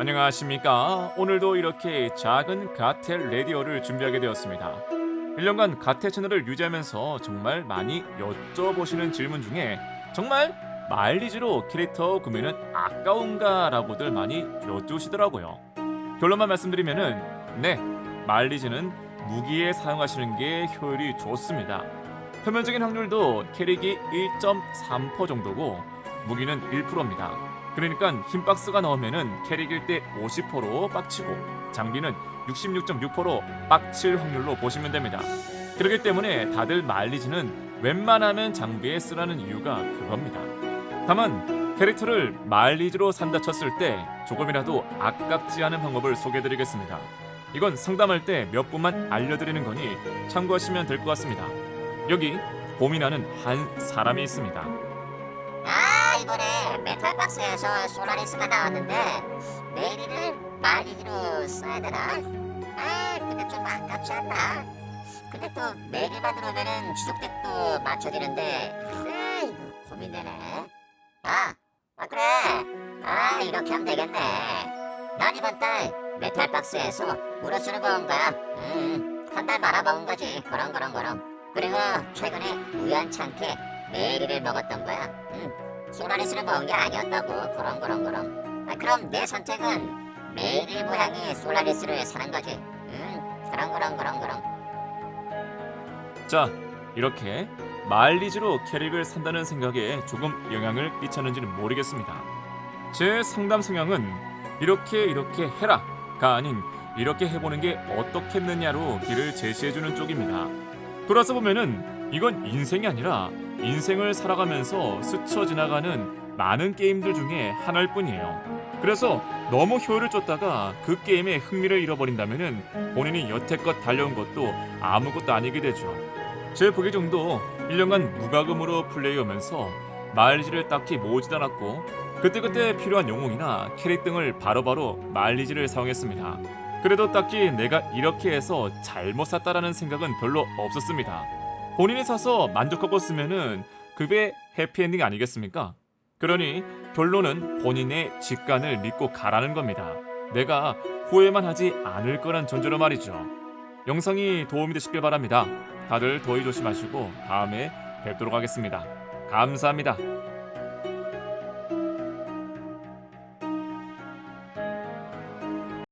안녕하십니까. 오늘도 이렇게 작은 가텔 레디오를 준비하게 되었습니다. 1년간 가텔 채널을 유지하면서 정말 많이 여쭤보시는 질문 중에 정말 마일리지로 캐릭터 구매는 아까운가 라고들 많이 여쭈시더라고요. 결론만 말씀드리면은 네, 마일리지는 무기에 사용하시는 게 효율이 좋습니다. 표면적인 확률도 캐릭이 1.3% 정도고 무기는 1%입니다. 그러니까 흰 박스가 나오면은 캐릭일 때 50%로 빡치고 장비는 66.6%로 빡칠 확률로 보시면 됩니다. 그렇기 때문에 다들 마일리지는 웬만하면 장비에 쓰라는 이유가 그겁니다. 다만 캐릭터를 마일리지로 산다 쳤을 때 조금이라도 아깝지 않은 방법을 소개해드리겠습니다. 이건 상담할 때 몇 분만 알려드리는 거니 참고하시면 될 것 같습니다. 여기 고민하는 한 사람이 있습니다. 메탈박스에서 솔라리스가 나왔는데 메리를 말리기로 써야 되나? 아 근데 좀 아깝지 않나? 근데 또 메리만 들어오면은 지속덱도 맞춰지는데 아 이거 고민되네 아, 아 그래 아 이렇게 하면 되겠네 난 이번 달 메탈박스에서 물어 쓰는 건가? 음한 달 말아먹은 거지 그럼 그럼 그럼 그리고 최근에 우연찮게 메리를 먹었던 거야 음. 소라리스를 먹은 게 아니었다고 그럼 그럼 그럼 아, 그럼 내 선택은 메일 모양의 솔라리스를 사는 거지 응 그럼 그럼 그럼 그럼 자, 이렇게 마일리지로 캐릭을 산다는 생각에 조금 영향을 끼쳤는지는 모르겠습니다. 제 상담 성향은 이렇게 이렇게 해라가 아닌 이렇게 해보는 게 어떻겠느냐로 길을 제시해주는 쪽입니다. 돌아서 보면은 이건 인생이 아니라 인생을 살아가면서 스쳐 지나가는 많은 게임들 중에 하나일 뿐이에요. 그래서 너무 효율을 쫓다가 그 게임에 흥미를 잃어버린다면은 본인이 여태껏 달려온 것도 아무것도 아니게 되죠. 제 보기 정도 1년간 무과금으로 플레이하면서 마일리지를 딱히 모으지도 않았고 그때그때 필요한 영웅이나 캐릭 등을 바로바로 마일리지를 사용했습니다. 그래도 딱히 내가 이렇게 해서 잘못 샀다라는 생각은 별로 없었습니다. 본인이 사서 만족하고 쓰면은 그게 해피엔딩 아니겠습니까? 그러니 결론은 본인의 직관을 믿고 가라는 겁니다. 내가 후회만 하지 않을 거란 전제로 말이죠. 영상이 도움이 되시길 바랍니다. 다들 더위 조심하시고 다음에 뵙도록 하겠습니다. 감사합니다.